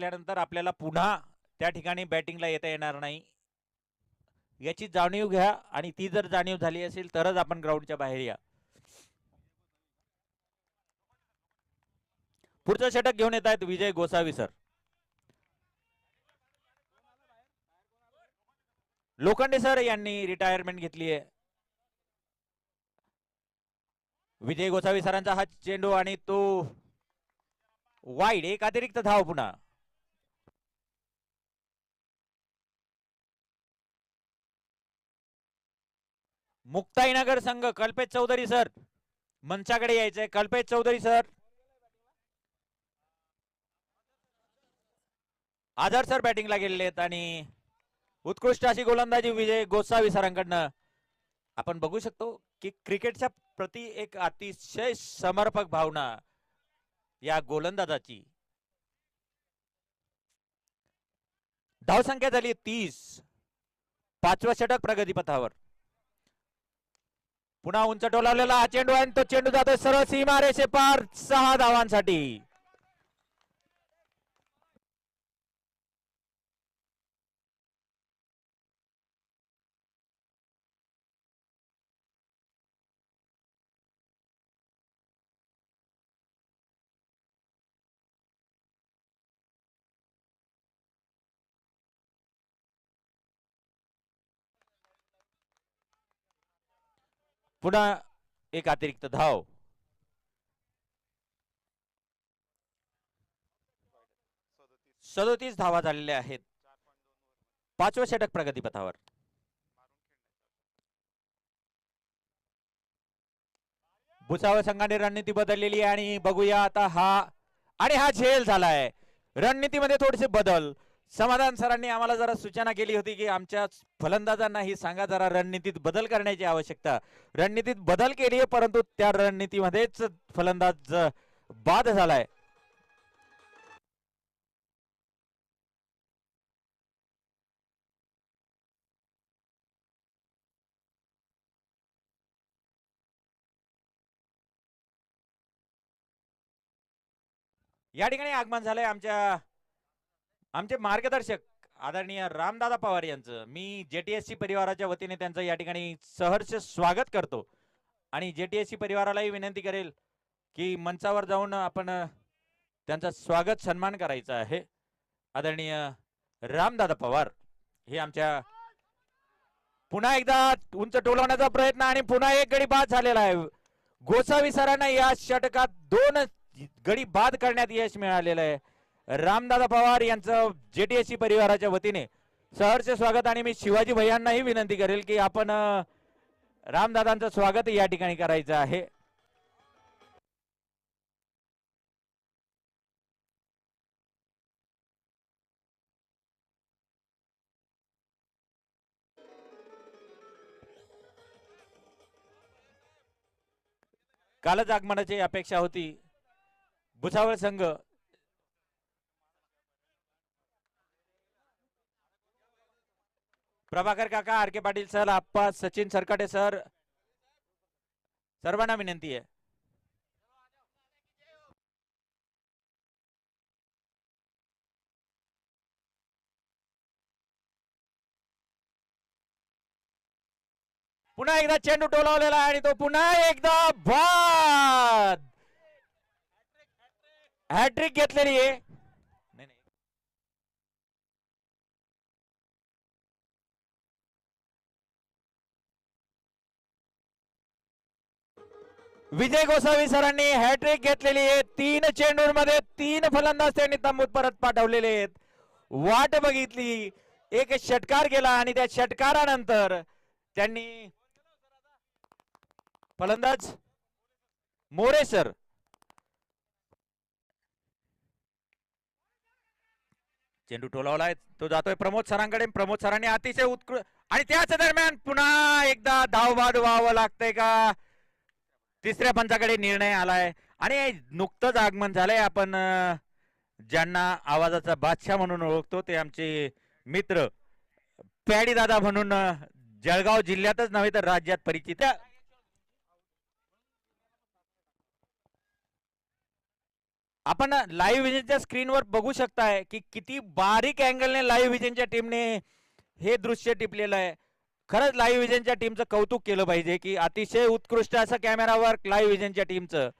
असल्यानंतर आपल्याला पुन्हा त्या ठिकाणी बॅटिंगला येता येणार नाही. याची जाणीव घ्या आणि ती जर जाणीव झाली असेल तरच आपण ग्राउंडच्या बाहेर या. पुढचं षटक घेऊन येत आहेत विजय गोसावी सर. लोखंडे सर यांनी रिटायरमेंट घेतली आहे. विजय गोसावी सरांचा हा चेंडू आणि तो वाईड एक अतिरिक्त धाव पुन्हा. मुक्ताईनगर संघ कल्पेश चौधरी सर. मंचाकडे यायचंय. कल्पेश चौधरी सर. आझार सर बॅटिंगला गेलेले आहेत आणि उत्कृष्ट अशी गोलंदाजी विजय गोसावी सरांकडनं. आपण बघू शकतो की क्रिकेटच्या प्रति एक अतिशय समर्पक भावना या गोलंदाजाची. धावसंख्या झाली तीस. पाचवा षटक प्रगतीपथावर. पुन्हा उंच टोलावलेला चेंडू आहे आणि तो चेंडू जातोय सरळ सीमा रेषे पार सहा धावांसाठी. पुन्हा एक अतिरिक्त धाव. सदोतीस धावा झालेल्या आहेत. पाचवं षटक प्रगतीपथावर. भुसावळ संघाने रणनीती बदललेली आहे आणि बघूया आता हा आणि हा झेल झालाय. रणनीतीमध्ये थोडेसे बदल. समाधान सरांनी आम्हाला जरा सूचना केली होती की आमच्या फलंदाजांना ही सांगा जरा रणनीतीत बदल करण्याची आवश्यकता. रणनीतीत बदल केली आहे परंतु त्या रणनीतीमध्येच फलंदाज बाद झालाय. या ठिकाणी आगमन झालंय आमच्या आमचे मार्गदर्शक आदरणीय रामदादा पवार यांचं मी जेटीएससी परिवाराच्या वतीने त्यांचं या ठिकाणी सहर्ष स्वागत करतो. आणि जेटीएससी परिवारालाही विनंती करेल की मंचावर जाऊन आपण त्यांचा स्वागत सन्मान करायचा आहे. आदरणीय रामदादा पवार हे आमच्या पुन्हा एकदा उंच टोलवण्याचा प्रयत्न आणि पुन्हा एक गडी बाद झालेला आहे. गोसावी सरांना या षटकात दोन गडी बाद करण्यात यश मिळालेलं आहे. रामदादा पवार यांचं जेटीएससी परिवाराच्या वतीने सहर्ष स्वागत आणि मी शिवाजी भैयांनाही विनंती करेल की आपण रामदादांचं स्वागत या ठिकाणी करायचं आहे. कालच आगमनाची अपेक्षा होती. भुसावळ संघ प्रभाकर काका आर के पाटील सर आप्पा सचिन सरकाटे सर सर्वांना विनंती आहे. पुन्हा एकदा चेंडू टोलावलेला आहे आणि तो पुन्हा एकदा बाद. हॅट्रिक घेतलेली आहे. विजय गोसावी सरांनी हॅट्रिक घेतलेली आहे. तीन चेंडूंमध्ये तीन फलंदाज त्यांनी तंबूत परत पाठवलेले आहेत. वाट बघितली. एक षटकार गेला आणि त्या षटकारानंतर त्यांनी फलंदाज मोरे सर. चेंडू टोलावलाय तो जातोय प्रमोद सरांकडे. प्रमोद सरांनी अतिशय उत्कृष्ट आणि त्याच दरम्यान पुन्हा एकदा धावबाद व्हावं लागतंय का? तिसऱ्या पंचाकडे निर्णय आलाय. आणि नुकतंच आगमन झालंय. आपण ज्यांना आवाजाचा बादशाह म्हणून ओळखतो ते आमचे मित्र पॅडी दादा म्हणून जळगाव जिल्ह्यातच नव्हे तर राज्यात परिचित आपण लाईव्ह विजनच्या स्क्रीनवर बघू शकताय की किती बारीक अँगलने लाईव्ह विजनच्या टीमने हे दृश्य टिपलेलं आहे. खरंच लाईव्ह विजनच्या टीमचं कौतुक केलं पाहिजे की अतिशय उत्कृष्ट असं कॅमेरा वर्क लाईव्ह विजनच्या टीमचं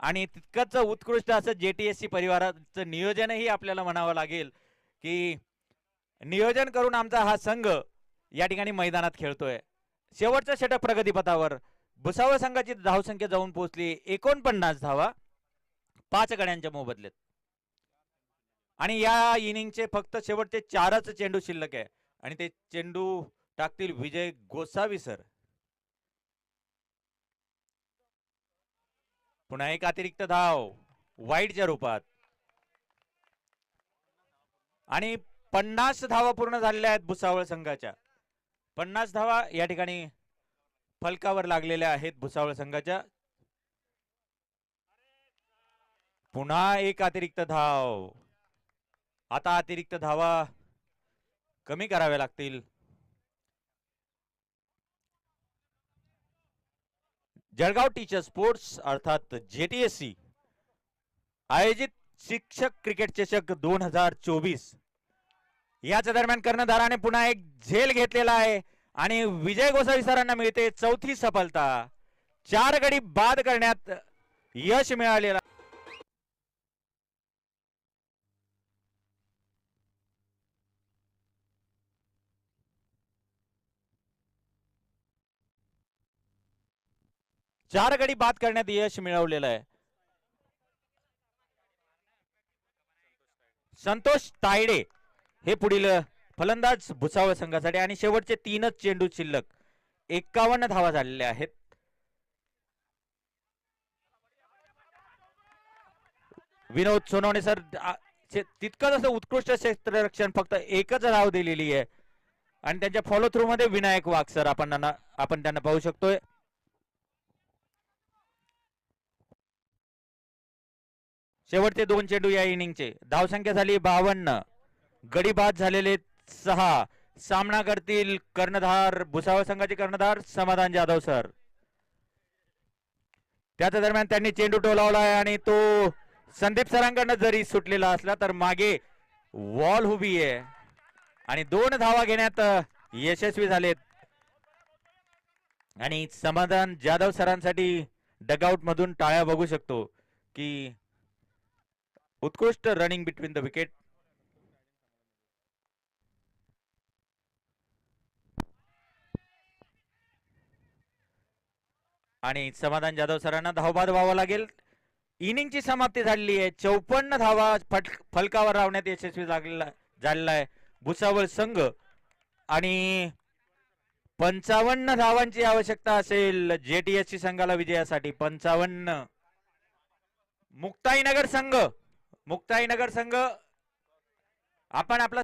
आणि तितकंच उत्कृष्ट असं जेटीएससी परिवाराचं नियोजनही आपल्याला म्हणावं लागेल की नियोजन करून आमचा हा संघ या ठिकाणी मैदानात खेळतोय. शेवटचा षटक प्रगतीपथावर भुसावळ संघाची धावसंख्या जाऊन पोहोचली. एकोणपन्नास धावा पाच गड्यांच्या मोबदल्यात. आणि या इनिंगचे फक्त शेवटचे चारच चेंडू शिल्लक आहे. आणि ते चेंडू टाकतील विजय गोसावी सर. पुन्हा एक अतिरिक्त धाव वाईटच्या रूपात. आणि पन्नास धावा पूर्ण झालेल्या आहेत भुसावळ संघाच्या. पन्नास धावा या ठिकाणी फलकावर लागलेल्या आहेत भुसावळ संघाच्या. पुन्हा एक अतिरिक्त धाव. आता अतिरिक्त धावा कमी कराव्या लागतील. जळगाव टीचर स्पोर्ट्स अर्थात जेटीएससी आयोजित शिक्षक क्रिकेट चषक दोन हजार चोवीस. याच्या दरम्यान कर्णधाराने पुन्हा एक झेल घेतलेला आहे आणि विजय गोसावी सरांना मिळते चौथी सफलता. चार गडी बाद करण्यात यश मिळालेला चार गडी बाद करण्यात यश मिळवलेलं आहे. संतोष तायडे हे पुढील फलंदाज भुसावळ संघासाठी आणि शेवटचे तीनच चेंडू शिल्लक. एकावन्न धावा झालेल्या आहेत. विनोद सोनवणे सर तितकंच असं उत्कृष्ट क्षेत्ररक्षण फक्त एकच धाव दिलेली आहे. आणि त्यांच्या फॉलो थ्रू मध्ये विनायक वाघ सर आपण त्यांना आपण त्यांना पाहू शकतोय. शेवटचे दोन चेंडू या इनिंगचे. धावसंख्या झाली बावन्न. गडी बाद झालेले सहा. सामना करतील कर्णधार भुसावळ संघाचे कर्णधार समाधान जाधव सर. त्याच्या दरम्यान त्यांनी चेंडू टोलावलाय आणि तो संदीप सरांकडनं जरी सुटलेला असला तर मागे वॉल उभी आहे. आणि दोन धावा घेण्यात यशस्वी झालेत. आणि समाधान जाधव सरांसाठी डगआउट मधून टाळ्या बघू शकतो की उत्कृष्ट रनिंग बिटवीन द विकेट आणि समाधान जाधव सरांना धावबाद व्हावा लागेल. इनिंगची समाप्ती झालेली आहे. चौपन्न धावा फट फलकावर लावण्यात यशस्वी लागलेला झालेला आहे भुसावळ संघ. आणि पंचावन्न धावांची आवश्यकता असेल जेटीएससी संघाला विजयासाठी. पंचावन्न. मुक्ताईनगर संघ. मुक्ताईनगर संघ आपण आपला